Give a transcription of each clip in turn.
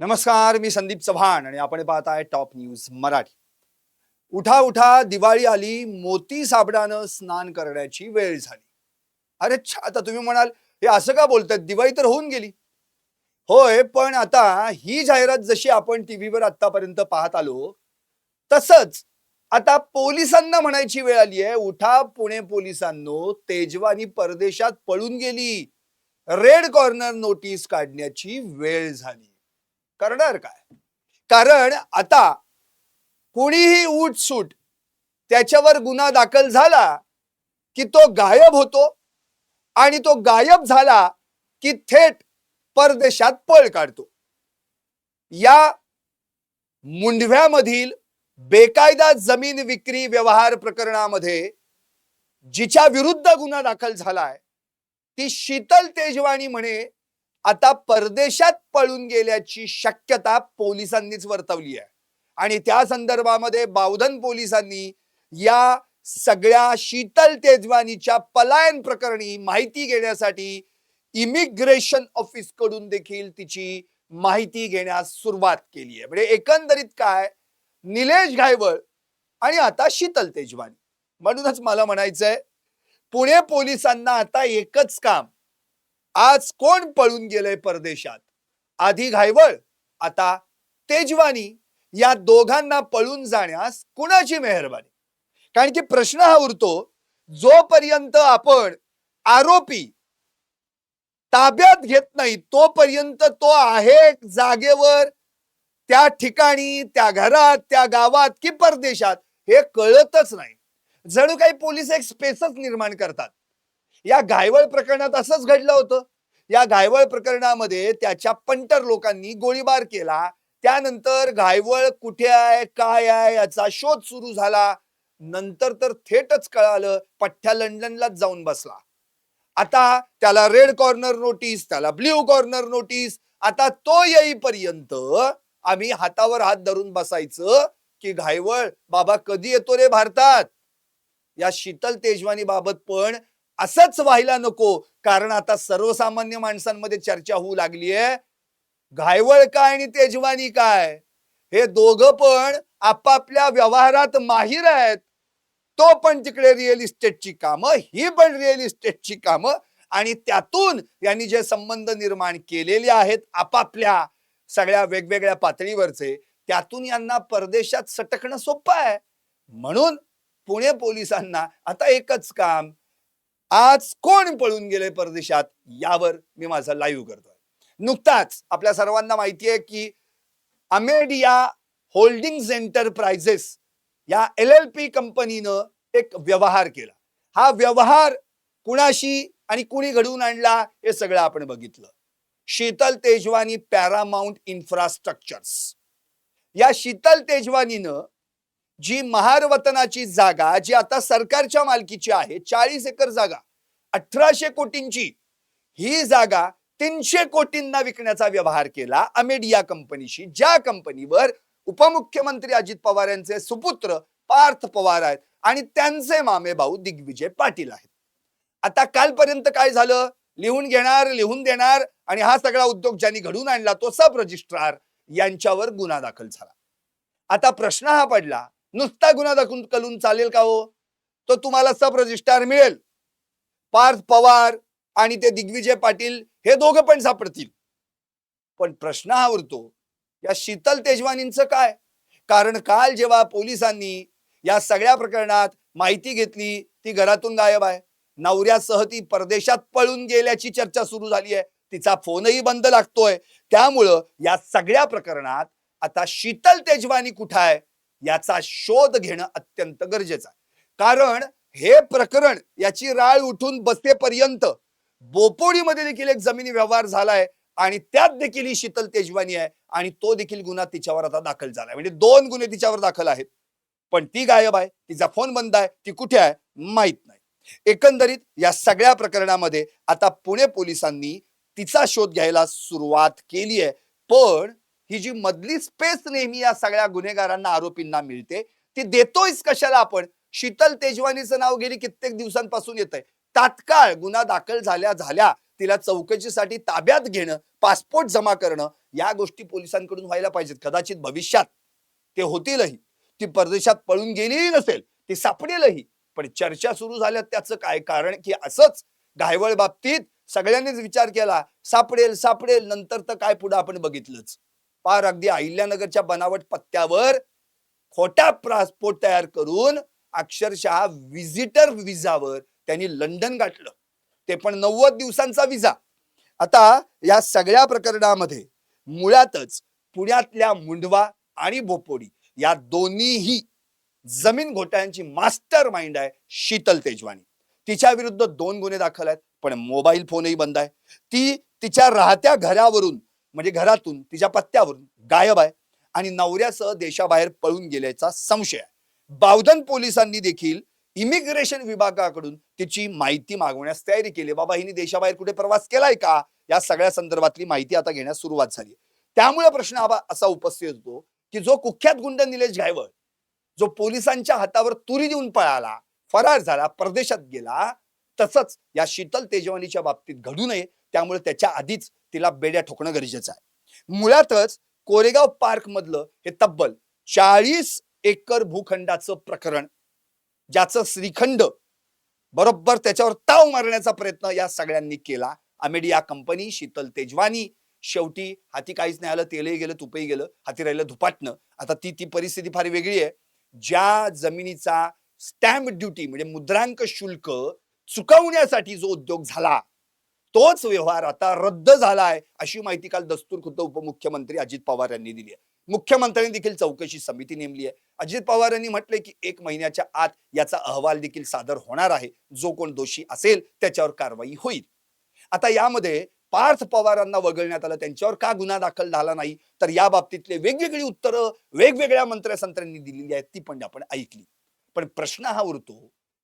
नमस्कार मी संदीप चव्हाण आणि आपण पाहत आहे टॉप न्यूज मराठी. उठा उठा दिवाळी आली मोती साबणानं स्नान करण्याची वेळ झाली. अरे छा आता तुम्ही म्हणाल हे असं का बोलतात दिवाळी तर होऊन गेली. होय पण आता ही जाहिरात जशी आपण टीव्हीवर आतापर्यंत पाहत आलो तसंच आता पोलिसांना म्हणायची वेळ आली आहे. उठा पुणे पोलिसांनो तेजवानी परदेशात पळून गेली. रेड कॉर्नर नोटीस काढण्याची वेळ झाली. करणार काय? कारण आता कुणीही उठसूट त्याच्यावर गुन्हा दाखल झाला की तो गायब होतो आणि तो गायब झाला की थेट परदेशात पळ काढतो. या मुंडव्यामधील बेकायदा जमीन विक्री व्यवहार प्रकरणामध्ये जिच्या विरुद्ध गुन्हा दाखल झालाय ती शीतल तेजवाणी म्हणे आता परदेशात पळून गेल्याची शक्यता पोलिसांनीच वर्तवली आहे. आणि त्या संदर्भामध्ये बावधन पोलिसांनी या सगळ्या शीतल तेजवानीच्या पलायन प्रकरणी माहिती घेण्यासाठी इमिग्रेशन ऑफिसकडून देखील तिची माहिती घेण्यास सुरुवात केली आहे. म्हणजे एकंदरीत काय? निलेश घायवळ आणि आता शीतल तेजवानी. म्हणूनच मला म्हणायचंय पुणे पोलिसांना आता एकच काम आज कोण पळून गेलंय परदेशात? आधी घायवळ आता तेजवानी. या दोघांना पळून जाण्यास कुणाची मेहरबानी? कारण की प्रश्न हा उरतो जोपर्यंत आपण आरोपी ताब्यात घेत नाही तोपर्यंत तो आहे जागेवर त्या ठिकाणी त्या घरात त्या गावात की परदेशात हे कळतच नाही. जणू काही पोलीस एक स्पेसच निर्माण करतात. या घायवळ प्रकरणात असंच घडलं होतं. या घायवळ प्रकरणामध्ये त्याच्या पंटर लोकांनी गोळीबार केला. त्यानंतर घायवळ कुठे आहे काय आहे याचा शोध सुरू झाला. नंतर तर थेटच कळालं पठ्ठ्या लंडनलाच जाऊन बसला. आता त्याला रेड कॉर्नर नोटीस त्याला ब्ल्यू कॉर्नर नोटीस आता तो येईपर्यंत आम्ही हातावर हात धरून बसायचं की घायवळ बाबा कधी येतो रे भारतात? या शीतल तेजवानी बाबत पण असंच व्हायला नको. कारण आता सर्वसामान्य माणसांमध्ये चर्चा होऊ लागली आहे घायवळ काय आणि तेजवानी काय? हे दोघं पण आपापल्या व्यवहारात माहीर आहेत. तो पण तिकडे रिअल इस्टेटची कामं ही पण रिअल इस्टेटची कामं आणि त्यातून यांनी जे संबंध निर्माण केलेले आहेत आपापल्या सगळ्या वेगवेगळ्या पातळीवरचे त्यातून यांना परदेशात सटकणं सोपं आहे. म्हणून पुणे पोलिसांना आता एकच काम आज कोण पळून गेले परदेशात? यावर मी माझा लाईव्ह करतोय. नुकताच आपल्या सर्वांना माहिती आहे की अमेडिया होल्डिंग एंटरप्राइजेस या एल एल पी कंपनीनं एक व्यवहार केला. हा व्यवहार कुणाशी आणि कुणी घडवून आणला हे सगळं आपण बघितलं. Sheetal Tejwani Paramount infrastructures. या शीतल तेजवानीनं जी महारवतनाची जागा जी आता सरकारच्या मालकीची आहे चाळीस एकर जागा अठराशे कोटींची ही जागा तीनशे कोटींना विकण्याचा व्यवहार केला अमेडिया कंपनीशी ज्या कंपनीवर उपमुख्यमंत्री अजित पवार यांचे सुपुत्र पार्थ पवार आहेत आणि त्यांचे मामे भाऊ दिग्विजय पाटील आहेत. आता कालपर्यंत काय झालं? लिहून घेणार लिहून देणार आणि हा सगळा उद्योग ज्यांनी घडून आणला तो सब रजिस्ट्रार यांच्यावर गुन्हा दाखल झाला. आता प्रश्न हा पडला नुसता गुन्हा दाखवून कलून चालेल का हो? तो तुम्हाला सब रजिस्ट्रार मिळेल. पार्थ पवार आणि ते दिग्विजय पाटील हे दोघं पण सापडतील. पण प्रश्न हा उरतो या शीतल तेजवानींचं काय? कारण काल जेव्हा पोलिसांनी या सगळ्या प्रकरणात माहिती घेतली ती घरातून गायब आहे. नवऱ्यासह ती परदेशात पळून गेल्याची चर्चा सुरू झाली आहे. तिचा फोनही बंद लागतोय. त्यामुळं या सगळ्या प्रकरणात आता शीतल तेजवानी कुठं आहे? याचा शोध घेणं अत्यंत गरजेचं आहे. कारण हे प्रकरण याची राळ उठून बसेपर्यंत बोपोडीमध्ये देखील एक जमिनी व्यवहार झालाय आणि त्यात देखील ही शीतल तेजवानी आहे आणि तो देखील गुन्हा तिच्यावर आता दाखल झालाय. म्हणजे दोन गुन्हे तिच्यावर दाखल आहेत. पण ती गायब आहे तिचा फोन बंद आहे ती कुठे आहे माहीत नाही. एकंदरीत या सगळ्या प्रकरणामध्ये आता पुणे पोलिसांनी तिचा शोध घ्यायला सुरुवात केली आहे पण ही जी मधली स्पेस नेहमी या सगळ्या गुन्हेगारांना आरोपींना मिळते ती देतोयच कशाला आपण? शीतल तेजवानीचं नाव गेली कित्येक दिवसांपासून येत आहे तात्काळ गुन्हा दाखल झाल्या झाल्या तिला चौकशीसाठी ताब्यात घेणं पासपोर्ट जमा करणं या गोष्टी पोलिसांकडून व्हायला पाहिजेत. कदाचित भविष्यात. ते होतीलही. ती परदेशात पळून गेलीही नसेल ती सापडेलही. पण चर्चा सुरू झाल्या त्याचं काय? कारण की असंच घायवळ बाबतीत सगळ्यांनीच विचार केला सापडेल सापडेल नंतर तर काय पुढं आपण बघितलंच. पार अगदी अहिल्यानगरच्या बनावट पत्त्यावर खोटा पासपोर्ट तयार करून अक्षरशः व्हिजिटर विजावर त्यांनी लंडन गाठलं. ते पण नव्वद दिवसांचा विजा आता या सगळ्या प्रकरणामध्ये मुळातच पुण्यातल्या मुंडवा आणि बोपोडी या दोन्हीही जमीन घोटाळ्यांची मास्टर माइंड आहे शीतल तेजवानी. तिच्या विरुद्ध दोन गुन्हे दाखल आहेत पण मोबाईल फोनही बंद आहे. ती तिच्या राहत्या घरावरून म्हणजे घरातून तिच्या पत्त्यावरून गायब आहे आणि नवऱ्यासह देशाबाहेर पळून गेल्याचा संशय आहे. बावधन पोलिसांनी देखील इमिग्रेशन विभागाकडून तिची माहिती मागवण्यास तयारी केली. बाबा हिने देशाबाहेर कुठे प्रवास केलाय का? या सगळ्या संदर्भातली माहिती आता घेण्यास सुरुवात झाली त्यामुळे प्रश्न असा उपस्थित होतो की जो कुख्यात गुंड निलेश घायवळ जो पोलिसांच्या हातावर तुरी देऊन पळाला फरार झाला परदेशात गेला तसंच या शीतल तेजवानीच्या बाबतीत घडू नये. त्यामुळे त्याच्या आधीच तिला बेड्या ठोकणं गरजेचं आहे. मुळातच कोरेगाव पार्क मधलं हे तब्बल चाळीस एकर भूखंडाचं प्रकरण ज्याचं श्रीखंड बरोबर त्याच्यावर ताव मारण्याचा प्रयत्न या सगळ्यांनी केला. अमेडिया कंपनी शीतल तेजवानी शेवटी हाती काहीच नाही आलं तेलही गेलं तुपही गेलं हाती राहिलं धुपाटणं. आता ती ती परिस्थिती फार वेगळी आहे. ज्या जमिनीचा स्टॅम्प ड्युटी म्हणजे मुद्रांक शुल्क चुकवण्यासाठी जो उद्योग झाला तोच व्यवहार आता रद्द झालाय अशी माहिती काल दस्तूर खुद्द उपमुख्यमंत्री अजित पवार यांनी दिली आहे. मुख्यमंत्र्यांनी देखील चौकशी समिती नेमली आहे. अजित पवार यांनी म्हटले की एक महिन्याच्या आत याचा अहवाल देखील सादर होणार आहे. जो कोण दोषी असेल त्याच्यावर कारवाई होईल. आता यामध्ये पार्थ पवारांना वगळण्यात आलं त्यांच्यावर का गुन्हा दाखल झाला नाही? तर या बाबतीतले वेगवेगळी उत्तरं वेगवेगळ्या मंत्र्यासंत्र्यांनी दिलेली आहेत ती पण आपण ऐकली. पण प्रश्न हा उरतो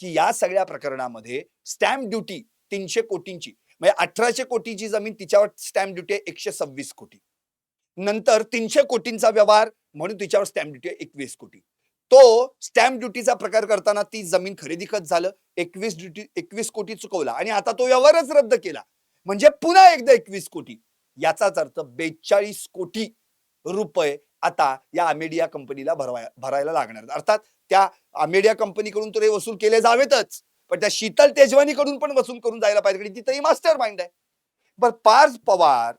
की या सगळ्या प्रकरणामध्ये स्टॅम्प ड्युटी तीनशे कोटींची म्हणजे अठराशे कोटीची जमीन तिच्यावर स्टॅम्प ड्युटी आहे एकशे सव्वीस कोटी. नंतर तीनशे कोटींचा व्यवहार म्हणून तिच्यावर स्टॅम्प ड्युटी आहे एकवीस कोटी. तो स्टॅम्प ड्युटीचा प्रकार करताना ती जमीन खरेदी खत झालं एकवीस ड्युटी एकवीस कोटी चुकवला आणि आता तो व्यवहारच रद्द केला. म्हणजे पुन्हा एकदा एकवीस कोटी. याचाच अर्थ बेचाळीस कोटी रुपये आता या अमेडिया कंपनीला भरवाय भरायला लागणार. अर्थात त्या अमेडिया कंपनीकडून तर हे वसूल केले जावेतच. पण त्या शीतल तेजवानीकडून पण वसूल करून जायला पाहिजे कारण तिथंही मास्टर माइंड आहे. पण पार्थ पवार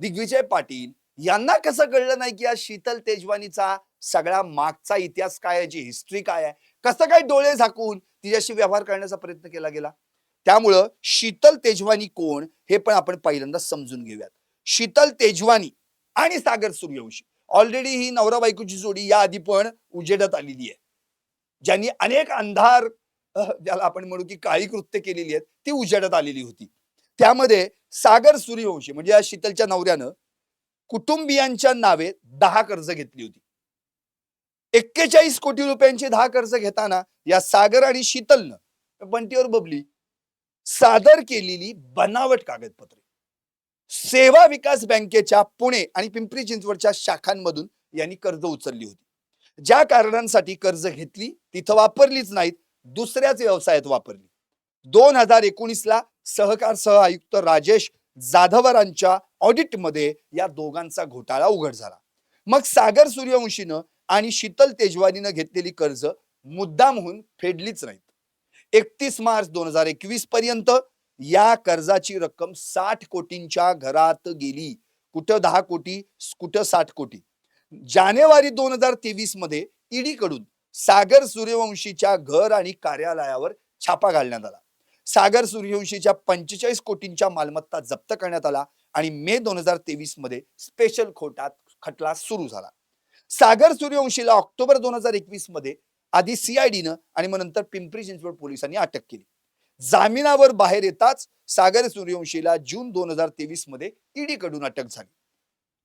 दिग्विजय पाटील यांना कसं कळलं नाही की या शीतल तेजवानीचा सगळा मागचा इतिहास काय आहे जी हिस्ट्री काय आहे? कसं काय डोळे झाकून तिच्याशी व्यवहार करण्याचा प्रयत्न केला गेला? त्यामुळं शीतल तेजवानी कोण हे पण आपण पहिल्यांदा समजून घेऊयात. शीतल तेजवानी आणि सागर सूर्यवंशी. ऑलरेडी ही नवरा बायकोची जोडी या आधी पण उजेडात आलेली आहे. ज्यांनी अनेक अंधार ज्याला आपण म्हणू की काळी कृत्य केलेली आहेत ती उजेडात आलेली होती. त्यामध्ये सागर सूर्यवंशी म्हणजे या शीतलच्या नवऱ्यानं कुटुंबियांच्या नावे दहा कर्ज घेतली होती. एक्केचाळीस कोटी रुपयांची दहा कर्ज घेताना या सागर आणि शीतलनं बंटीवर बबली सादर केलेली बनावट कागदपत्रे. सेवा विकास बँकेच्या पुणे आणि पिंपरी चिंचवडच्या शाखांमधून यांनी कर्ज उचलली होती. ज्या कारणांसाठी कर्ज घेतली तिथं वापरलीच नाहीत दुसऱ्याच व्यवसायात वापरली. दोन हजार एकोणीसला सहकार सह आयुक्त राजेश जाधवरांच्या ऑडिटमध्ये या दोघांचा घोटाळा उघड झाला. मग सागर सूर्यवंशीनं आणि शीतल तेजवानीनं घेतलेली कर्ज मुद्दामहून फेडलीच नाहीत. एकतीस मार्च दोन हजार एकवीस पर्यंत या कर्जाची रक्कम साठ कोटींच्या घरात गेली. कुठं दहा कोटी कुठं साठ कोटी. जानेवारी दोन हजार तेवीसमध्ये ईडी कडून सागर सूर्यवंशीच्या घर आणि कार्यालयावर छापा घालण्यात आला. सागर सूर्यवंशीच्या पंचेचाळीस कोटींच्या मालमत्ता जप्त करण्यात आला आणि मे दोन हजार तेवीसमध्ये स्पेशल खोटात खटला सुरू झाला. सागर सूर्यवंशीला ऑक्टोबर दोन हजार एकवीसमध्ये आधी सीआयडीनं आणि मग नंतर पिंपरी चिंचवड पोलिसांनी अटक केली. जामिनावर बाहेर येताच सागर सूर्यवंशीला जून दोन हजार तेवीसमध्ये ईडी कडून अटक झाली.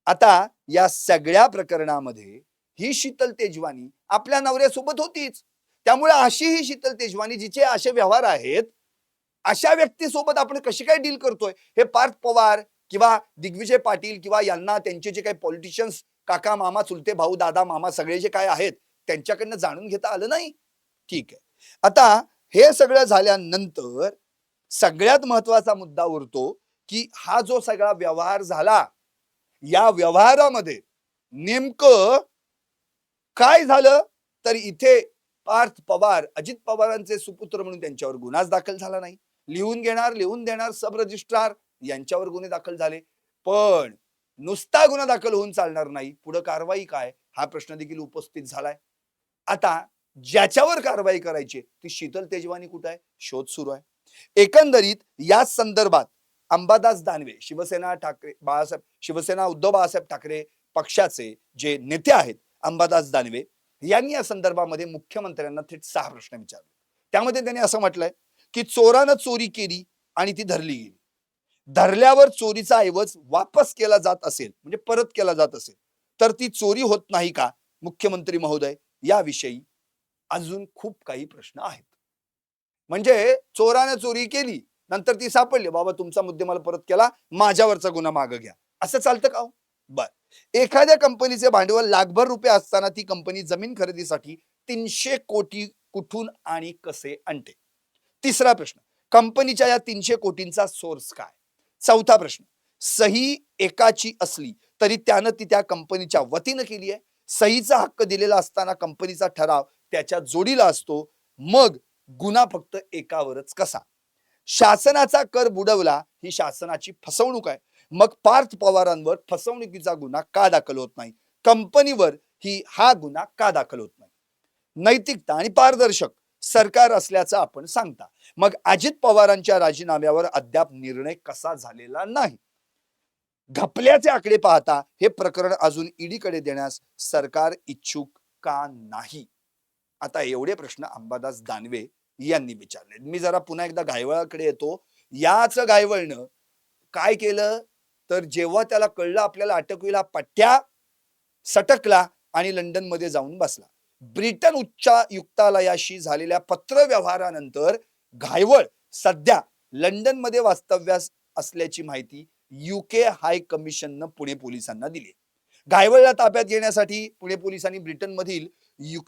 आता या सगळ्या प्रकरणामध्ये ही शीतल तेजवानी आपल्या नवऱ्यासोबत होतीच. त्यामुळे अशी ही शीतल तेजवानी जिचे असे व्यवहार आहेत अशा व्यक्तीसोबत आपण कशी काय डील करतोय? हे पार्थ पवार किंवा दिग्विजय पाटील किंवा यांना त्यांचे जे काही पॉलिटिशियन्स काका मामा चुलते भाऊ दादा मामा सगळे जे काय आहेत त्यांच्याकडनं जाणून घेता आलं नाही? ठीक आहे. आता हे सगळं झाल्यानंतर सगळ्यात महत्त्वाचा मुद्दा उरतो की हा जो सगळा व्यवहार झाला या व्यवहारामध्ये नेमकं काय झालं? तर इथे पार्थ पवार अजित पवारांचे सुपुत्र म्हणून त्यांच्यावर गुन्हाच दाखल झाला नाही. लिहून घेणार लिहून देणार सब रजिस्ट्रार यांच्यावर गुन्हे दाखल झाले. पण नुसता गुन्हा दाखल होऊन चालणार नाही. पुढे कारवाई काय? हा प्रश्न देखील उपस्थित झालाय. आता ज्याच्यावर कारवाई करायची ती शीतल तेजवानी कुठं आहे? शोध सुरू आहे. एकंदरीत या संदर्भात अंबादास दानवे शिवसेना ठाकरे बाळासाहेब शिवसेना उद्धव बाळासाहेब ठाकरे पक्षाचे जे नेते आहेत अंबादास दानवे यांनी या संदर्भामध्ये मुख्यमंत्र्यांना थेट सहा प्रश्न विचारले. त्यामध्ये त्यांनी असं म्हटलंय की चोरानं चोरी केली आणि ती धरली गेली. धरल्यावर चोरीचा ऐवज वापस केला जात असेल म्हणजे परत केला जात असेल तर ती चोरी होत नाही का मुख्यमंत्री महोदय? याविषयी अजून खूप काही प्रश्न आहेत. म्हणजे चोरानं चोरी केली नंतर ती सापडली. बाबा तुमचा मुद्देमाल परत केला माझ्यावरचा गुन्हा मागं घ्या. असं चालतं का हो? बर. एखाद्या कंपनीचे भांडवल लाखभर रुपये असताना ती कंपनी जमीन खरेदीसाठी तीनशे कोटी कुठून आणि कसे आणते? तिसरा प्रश्न कंपनीच्या या तीनशे कोटींचा सोर्स काय? चौथा प्रश्न सही एकाची असली तरी त्यानं ती त्या कंपनीच्या वतीनं केली आहे. सहीचा हक्क दिलेला असताना कंपनीचा ठराव त्याच्या जोडीला असतो. मग गुन्हा फक्त एकावरच कसा? शासनाचा कर बुडवला ही शासनाची फसवणूक आहे. मग पार्थ पवारांवर फसवणुकीचा गुन्हा का दाखल होत नाही? कंपनीवर ही हा गुन्हा का दाखल होत नाही? नैतिकता आणि पारदर्शक सरकार असल्याचं आपण सांगता. मग अजित पवारांच्या राजीनाम्यावर अद्याप निर्णय कसा झालेला नाही? घपल्याचे आकडे पाहता हे प्रकरण अजून ईडीकडे देण्यास सरकार इच्छुक का नाही? आता एवढे प्रश्न अंबादास दानवे यांनी विचारले मी जरा पुन्हा एकदा गायवळाकडे येतो. याच गायवळनं काय केलं? तर जेव्हा त्याला कळलं आपल्याला अटक होईल हा पट्ट्या सटकला आणि लंडनमध्ये जाऊन बसला. ब्रिटन उच्चायुक्तालयाशी झालेल्या पत्र व्यवहारानंतर घायवळ सध्या लंडनमध्ये वास्तव्यास असल्याची माहिती युके हाय कमिशननं पुणे पोलिसांना दिली घायवळला ताब्यात घेण्यासाठी पुणे पोलिसांनी ब्रिटन मधील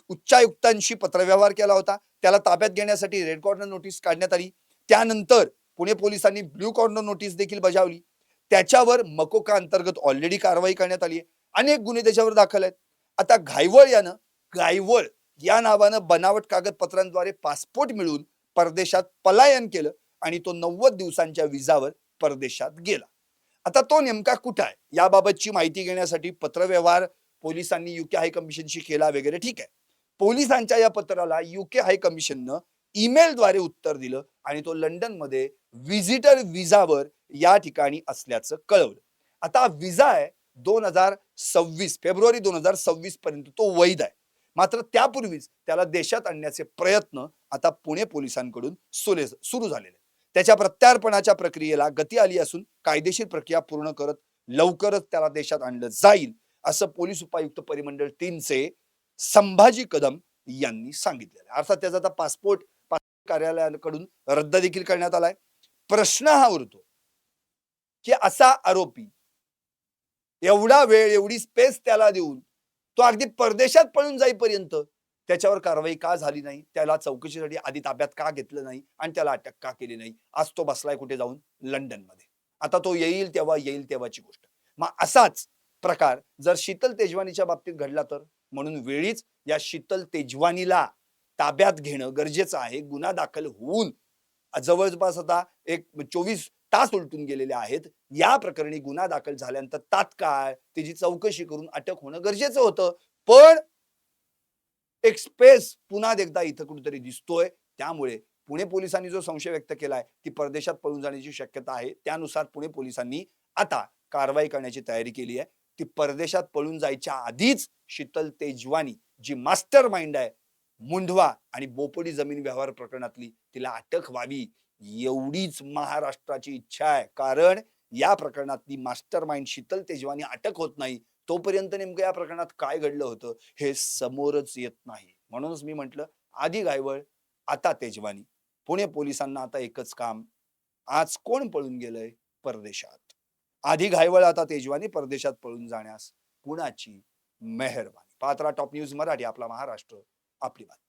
उच्चायुक्तांशी पत्रव्यवहार केला होता. त्याला ताब्यात घेण्यासाठी रेड कॉर्नर नोटीस काढण्यात आली. त्यानंतर पुणे पोलिसांनी ब्ल्यू कॉर्नर नोटीस देखील बजावली. त्याच्यावर मकोका अंतर्गत ऑलरेडी कारवाई करण्यात आली आहे अनेक गुन्हे त्याच्यावर दाखल आहेत. आता घायवळ यानं गायवळ या नावानं बनावट कागदपत्रांद्वारे पासपोर्ट मिळवून परदेशात पलायन केलं आणि तो नव्वद दिवसांच्या विजावर परदेशात गेला. आता तो नेमका कुठं आहे? याबाबतची माहिती घेण्यासाठी पत्रव्यवहार पोलिसांनी युके हाय कमिशनशी केला वगैरे ठीक आहे. पोलिसांच्या या पत्राला युके हाय कमिशननं ईमेलद्वारे उत्तर दिलं आणि तो लंडनमध्ये व्हिजिटर विजावर या ठिकाणी असल्याचं कळवलं. आता विजा आहे दोन हजार सव्वीस फेब्रुवारी दोन हजार सव्वीस पर्यंत तो वैध आहे. मात्र त्यापूर्वीच त्याला देशात आणण्याचे प्रयत्न आता पुणे पोलिसांकडून सुले सुरू झालेले त्याच्या प्रत्यार्पणाच्या प्रक्रियेला गती आली असून कायदेशीर प्रक्रिया पूर्ण करत लवकरच त्याला देशात आणलं जाईल असं पोलीस उपायुक्त परिमंडळ तीनचे संभाजी कदम यांनी सांगितलेलं अर्थात त्याचा आता पासपोर्ट कार्यालयाकडून रद्द देखील करण्यात आलाय. प्रश्न हा उरतो की असा आरोपी एवढा वेळ एवढी स्पेस त्याला देऊन तो अगदी परदेशात पळून जाईपर्यंत त्याच्यावर कारवाई का झाली नाही? त्याला चौकशीसाठी आधी ताब्यात का घेतलं नाही? आणि त्याला अटक का केली नाही? आज तो बसलाय कुठे जाऊन? लंडनमध्ये. आता तो येईल तेव्हा येईल तेव्हाची गोष्ट. मग असाच प्रकार जर शीतल तेजवानीच्या बाबतीत घडला तर? म्हणून वेळीच या शीतल तेजवानीला ताब्यात घेणं गरजेचं आहे. गुन्हा दाखल होऊन जवळपास आता एक चोवीस तास उलटून गेलेले आहेत. या प्रकरणी गुन्हा दाखल झाल्यानंतर तात्काळ त्याची चौकशी करून अटक होणं गरजेचं होतं. पण एक स्पेस पुन्हा एकदा इथं कुठेतरी दिसतोय. त्यामुळे पुणे पोलिसांनी जो संशय व्यक्त केलाय ती परदेशात पळून जाण्याची शक्यता आहे. त्यानुसार पुणे पोलिसांनी आता कारवाई करण्याची तयारी केली आहे. ती परदेशात पळून जायच्या आधीच शीतल तेजवानी जी मास्टर माइंड आहे मुंढवा आणि बोपडी जमीन व्यवहार प्रकरणातली तिला अटक व्हावी एवढीच महाराष्ट्राची इच्छा आहे. कारण या प्रकरणातली मास्टर माइंड शीतल तेजवानी अटक होत नाही. तोपर्यंत नेमकं या प्रकरणात काय घडलं होतं हे समोरच येत नाही. म्हणूनच मी म्हंटल आधी गायवळ आता तेजवानी. पुणे पोलिसांना आता एकच काम आज कोण पळून गेलंय? परदेशात. आधी घायवळ आता तेजवानी परदेशात पळून जाण्यास कुणाची मेहरबानी. पात्रा टॉप न्यूज मराठी आपला महाराष्ट्र. आपली बात